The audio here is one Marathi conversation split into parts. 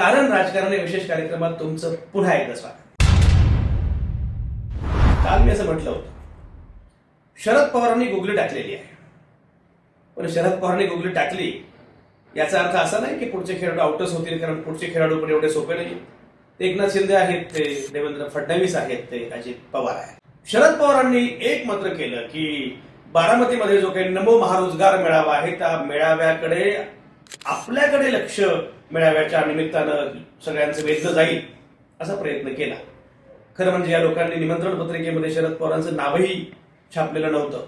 कारण राजकारण या विशेष कार्यक्रमात तुमचं पुन्हा एकदा स्वागत. काल मी असं म्हटलं होतं शरद पवारांनी गुगली टाकलेली आहे. पण शरद पवारांनी गुगली टाकली याचा अर्थ असा नाही की पुढचे खेळाडू आउटच होतील कारण पुढचे खेळाडू पण एवढे सोपे नाही ते एकनाथ शिंदे आहेत ते देवेंद्र फडणवीस आहेत ते अजित पवार आहेत. शरद पवारांनी एक मात्र केलं की बारामतीमध्ये जो काही नमो महारोजगार मेळावा आहे त्या मेळाव्याकडे आपल्याकडे लक्ष मेळाव्याच्या निमित्तानं सगळ्यांचं वेधलं जाईल असा प्रयत्न केला. खरं म्हणजे या लोकांनी निमंत्रण पत्रिकेमध्ये शरद पवारांचं नावही छापलेलं नव्हतं.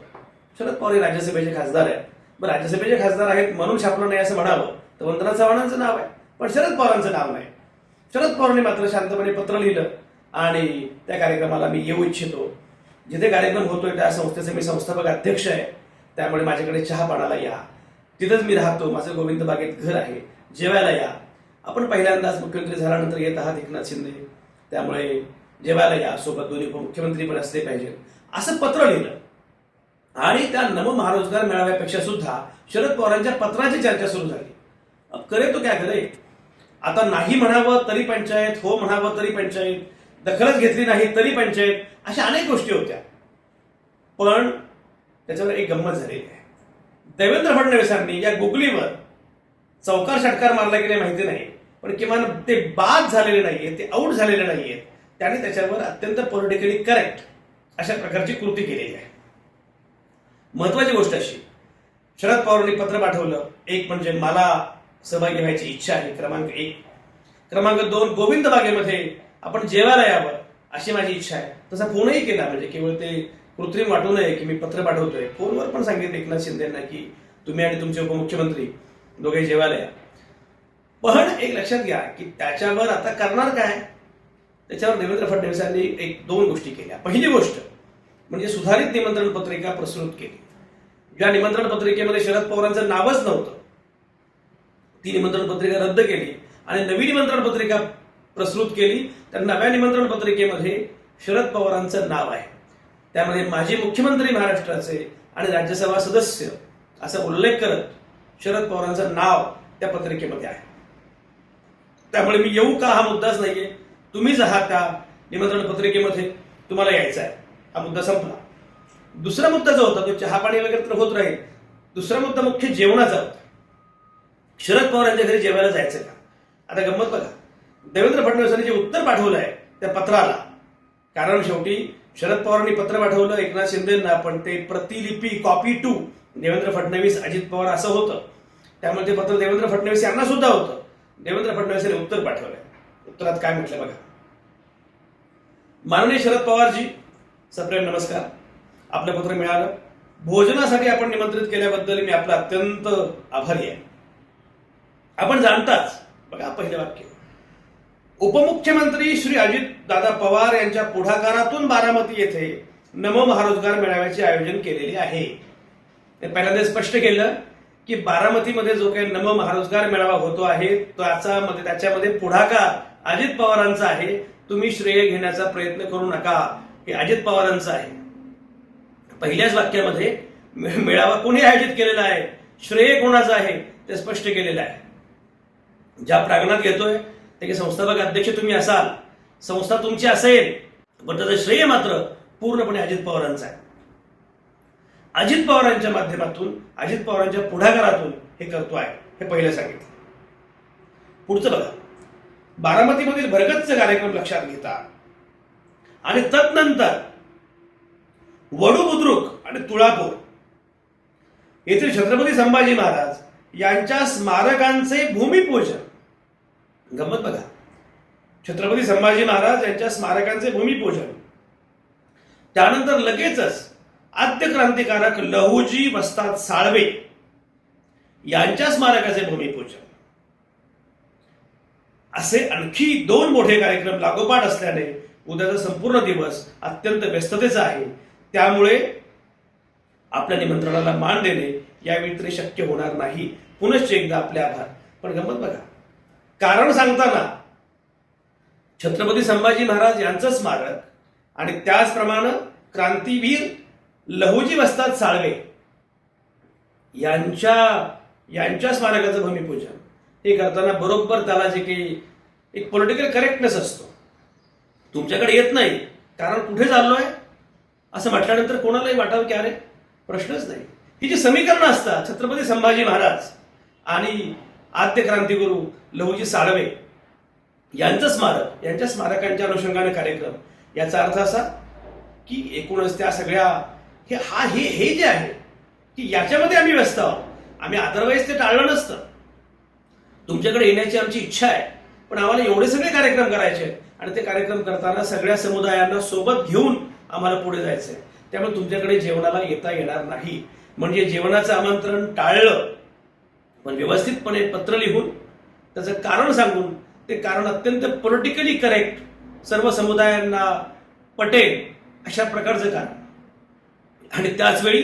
शरद पवार हे राज्यसभेचे खासदार आहेत. मग राज्यसभेचे खासदार आहेत म्हणून छापलं नाही असं म्हणावं तर वंदना चव्हाणांचं नाव आहे. पण शरद पवारांचं नाव नाही. शरद पवारांनी मात्र शांतपणे पत्र लिहिलं आणि त्या कार्यक्रमाला मी येऊ इच्छितो. जिथे कार्यक्रम होतोय त्या संस्थेचे मी संस्थापक अध्यक्ष आहे. त्यामुळे माझ्याकडे चहा पाण्याला या. तिथंच मी राहतो. माझं गोविंद बागेत घर आहे. जेवायला या. आपण पहिल्यांदाच मुख्यमंत्री झाल्यानंतर येत आहात एकनाथ शिंदे. त्यामुळे जेवायला या. सोबत दोन्ही उपमुख्यमंत्री पण असले पाहिजे. असं पत्र लिहिलं. आणि त्या नव महारोजगार मेळाव्यापेक्षा सुद्धा शरद पवारांच्या पत्राची चर्चा सुरू झाली. अब करे तो काय करे? आता नाही म्हणावं तरी पंचायत हो म्हणावं तरी पंचायत. दखलच घेतली नाही तरी पंचायत. अशा अनेक गोष्टी होत्या. पण त्याच्यावर एक गंमत झालेली आहे. देवेंद्र फडणवीसांनी या गुगलीवर चौकार षटकार मारला की नाही माहिती नाही पण किमान ते बाद झालेले नाहीये ते आऊट झालेले नाहीये त्याने त्याच्यावर अत्यंत पॉलिटिकली करेक्ट अशा प्रकारची कृती केलेली आहे. महत्वाची गोष्ट अशी शरद पवारांनी पत्र पाठवलं एक म्हणजे मला सहभागी व्हायची इच्छा आहे क्रमांक एक. क्रमांक दोन गोविंद बागेमध्ये आपण जेवायला यावं अशी माझी इच्छा आहे. तसा फोनही केला म्हणजे केवळ ते कृत्रिम वाटू नये की मी पत्र पाठवतोय. फोनवर पण सांगितलं एकनाथ शिंदेना की तुम्ही आणि तुमचे उपमुख्यमंत्री दोघे जेवायला या. पण एक लक्षात घ्या की त्याच्यावर आता करणार काय? त्याच्यावर देवेंद्र फडणवीसांनी एक दोन गोष्टी केल्या. पहिली गोष्ट म्हणजे सुधारित निमंत्रण पत्रिका प्रस्तुत केली. ज्या निमंत्रण पत्रिकेमध्ये शरद पवारांचं नावच नव्हतं ती निमंत्रण पत्रिका रद्द केली आणि नवी निमंत्रण पत्रिका प्रस्तुत केली. तर नव्या निमंत्रण पत्रिकेमध्ये शरद पवारांचं नाव आहे. त्यामध्ये माजी मुख्यमंत्री महाराष्ट्राचे आणि राज्यसभा सदस्य असा उल्लेख करत शरद पवारांचं नाव त्या पत्रिकेमध्ये आहे. त्यामुळे मी येऊ का हा मुद्दाच नाहीये. तुम्हीच आहात त्या निमंत्रण पत्रिकेमध्ये. तुम्हाला यायचा आहे. हा मुद्दा संपला. दुसरा मुद्दा जो होता तो चहा पाणी वगैरे तर होत राहील. दुसरा मुद्दा मुख्य जेवणाचा होता. शरद पवारांच्या घरी जेवायला जायचं का? आता गंमत बघा. देवेंद्र फडणवीसांनी जे उत्तर पाठवलं आहे त्या पत्राला कारण शेवटी शरद पवारांनी पत्र पाठवलं एकनाथ शिंदेना पण ते प्रतिलिपी कॉपी टू देवेंद्र फडणवीस अजित पवार असं होतं. त्यामुळे ते पत्र देवेंद्र फडणवीस यांना सुद्धा होतं. देवेंद्र फडणवीस यांनी उत्तर पाठवलंय. उत्तरात काय म्हटलं बघा. माननीय शरद पवारजी सप्रेम नमस्कार. आपलं पत्र मिळालं. भोजनासाठी आपण निमंत्रित केल्याबद्दल मी आपला अत्यंत आभारी आहे. आपण जाणताच बघा पहिलं वाक्य. उपमुख्यमंत्री श्री अजित दादा पवार यांच्या पुढाकारातून बारामती येथे नमो महारोजगार मेळाव्याचे आयोजन केलेले आहे. ते पहिल्यांदा स्पष्ट केलं की बारामतीमध्ये जो काही नम महारोजगार मेळावा होतो आहे त्याचा मध्ये त्याच्यामध्ये पुढाकार अजित पवारांचा आहे. तुम्ही श्रेय घेण्याचा प्रयत्न करू नका. हे अजित पवारांचं आहे. पहिल्याच वाक्यामध्ये मेळावा कोणी आयोजित केलेला आहे? श्रेय कोणाचं आहे? ते स्पष्ट केलेलं आहे. ज्या प्रांगणात घेतोय त्याचे संस्थापक अध्यक्ष तुम्ही असाल. संस्था तुमची असेल पण त्याचं श्रेय मात्र पूर्णपणे अजित पवारांचं आहे. अजित पवारांच्या माध्यमातून अजित पवारांच्या पुढाकारातून हे करतो आहे हे पहिलं सांगितलं. पुढचं बघा. बारामतीमधील भरगतचे कार्यक्रम लक्षात घेता. आणि तदनंतर वडू बुद्रुक आणि तुळापूर. येथील छत्रपती संभाजी महाराज यांच्या स्मारकांचे भूमिपूजन. गंमत बघा. छत्रपती संभाजी महाराज यांच्या स्मारकांचे भूमिपूजन. त्यानंतर लगेचच आद्य क्रांतिकारक लहुजी वस्ताद साळवे यांच्या स्मारकाचे भूमिपूजन. असे आणखी दोन मोठे कार्यक्रम लागोपाठ असल्याने उद्याचा संपूर्ण दिवस अत्यंत व्यस्ततेचा आहे. त्यामुळे आपल्या निमंत्रणाला मान देणे यावेळी तरी शक्य होणार नाही. पुनश्च एकदा आपले आभार. पण गंमत बघा. कारण सांगताना छत्रपती संभाजी महाराज यांचं स्मारक आणि त्याचप्रमाणे क्रांतीवीर लहुजी वस्ताद साळवे. यांच्या यांच्या स्मारकाचं भूमिपूजन. हे करताना बरोबर त्याला जे काही एक पॉलिटिकल करेक्टनेस असतो. तुमच्याकडे येत नाही. कारण कुठे चाललोय? असं म्हटल्यानंतर कोणालाही वाटावं की अरे प्रश्नच नाही. ही जी समीकरणं असतात छत्रपती संभाजी महाराज आणि आद्य क्रांतिगुरू लहुजी साळवे यांचं स्मारक यांच्या स्मारकांच्या अनुषंगाने कार्यक्रम याचा अर्थ असा की एकूणच त्या सगळ्या की हा हे हे जे आहे की याच्यामध्ये आम्ही व्यस्त आहोत. आम्ही अदरवाईज ते टाळलं नसतं. तुमच्याकडे येण्याची आमची इच्छा आहे पण आम्हाला एवढे सगळे कार्यक्रम करायचे आणि ते कार्यक्रम करताना सगळ्या समुदायांना सोबत घेऊन आम्हाला पुढे जायचं आहे त्यामुळे तुमच्याकडे जेवणाला येता येणार नाही. म्हणजे जेवणाचं आमंत्रण टाळलं पण व्यवस्थितपणे पत्र लिहून त्याचं कारण सांगून ते कारण अत्यंत पॉलिटिकली करेक्ट सर्व समुदायांना पटेल अशा प्रकारचं कारण. आणि त्याचवेळी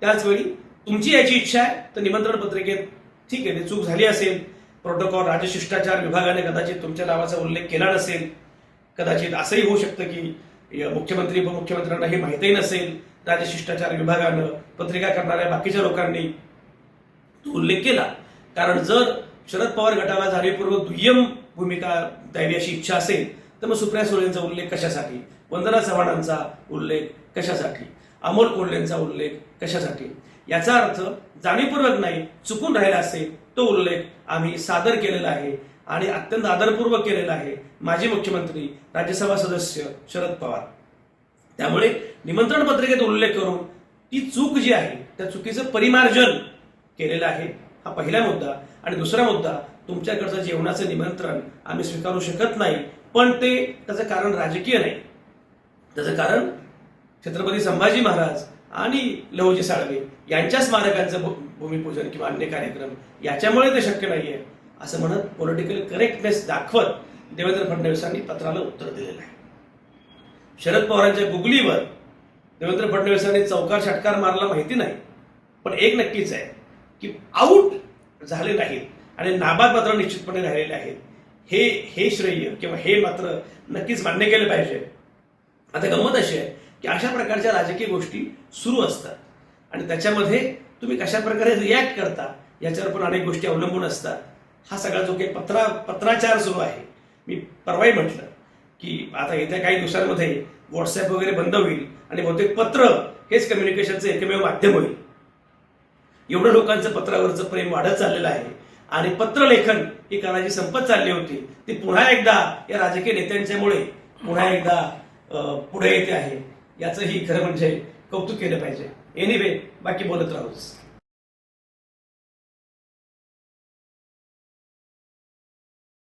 त्याचवेळी तुमची याची इच्छा आहे तर निमंत्रण पत्रिकेत ठीक आहे ते चूक झाली असेल. प्रोटोकॉल राजशिष्टाचार विभागाने कदाचित तुमच्या नावाचा उल्लेख केला नसेल. कदाचित असंही होऊ शकतं की मुख्यमंत्री उपमुख्यमंत्र्यांना हे माहितीही नसेल. राजशिष्टाचार विभागानं पत्रिका करणाऱ्या बाकीच्या लोकांनी तो उल्लेख केला. कारण जर शरद पवार गटाला जाणीवपूर्वक दुय्यम भूमिका द्यावी अशी इच्छा असेल तर मग सुप्रिया सुळेंचा उल्लेख कशासाठी? वंदना चव्हाणांचा उल्लेख कशासाठी? अमोल कोल्हेंचा उल्लेख कशासाठी? याचा अर्थ जाणीवपूर्वक नाही चुकून राहिला असेल तो उल्लेख आम्ही सादर केलेला आहे आणि अत्यंत आदरपूर्वक केलेला आहे माजी मुख्यमंत्री राज्यसभा सदस्य शरद पवार. त्यामुळे निमंत्रण पत्रिकेत उल्लेख करून ती चूक जी आहे त्या चुकीचं परिमार्जन केलेलं आहे हा पहिला मुद्दा. आणि दुसरा मुद्दा तुमच्याकडचं जेवणाचं निमंत्रण आम्ही स्वीकारू शकत नाही पण ते त्याचं कारण राजकीय नाही. त्याचं कारण छत्रपती संभाजी महाराज आणि लहुजी साळवे यांच्या स्मारकांचं भूमिपूजन किंवा अन्य कार्यक्रम याच्यामुळे ते शक्य नाहीये असं म्हणत पॉलिटिकल करेक्टनेस दाखवत देवेंद्र फडणवीसांनी पत्राला उत्तर दिलेलं आहे. शरद पवारांच्या गुगलीवर देवेंद्र फडणवीसांनी चौकार षटकार मारला माहिती नाही पण एक नक्कीच आहे की आऊट झाले नाहीत आणि नाबाद मात्र निश्चितपणे राहिलेले आहेत. हे हे श्रेय किंवा हे मात्र नक्कीच मान्य केलं पाहिजे. आता गंमत अशी आहे की अशा प्रकारच्या राजकीय गोष्टी सुरू असतात. आणि त्याच्यामध्ये तुम्ही कशा प्रकारे रिॲक्ट करता याच्यावर पण अनेक गोष्टी अवलंबून असतात. हा सगळा जो काही पत्रा पत्राचार सुरू आहे. मी परवाही म्हटलं की आता येत्या काही दिवसांमध्ये व्हॉट्सअप वगैरे बंद होईल आणि बहुतेक पत्र हेच कम्युनिकेशनचं एकमेव माध्यम होईल. एवढं लोकांचं पत्रावरचं प्रेम वाढत चाललेलं आहे. आणि पत्रलेखन ही कलाची संपत चालली होती. ती पुन्हा एकदा या राजकीय नेत्यांच्यामुळे पुन्हा एकदा पुढे येते आहे. याचंही खरं म्हणजे कौतुक केलं पाहिजे. एनिवे बाकी बोलत राहूच.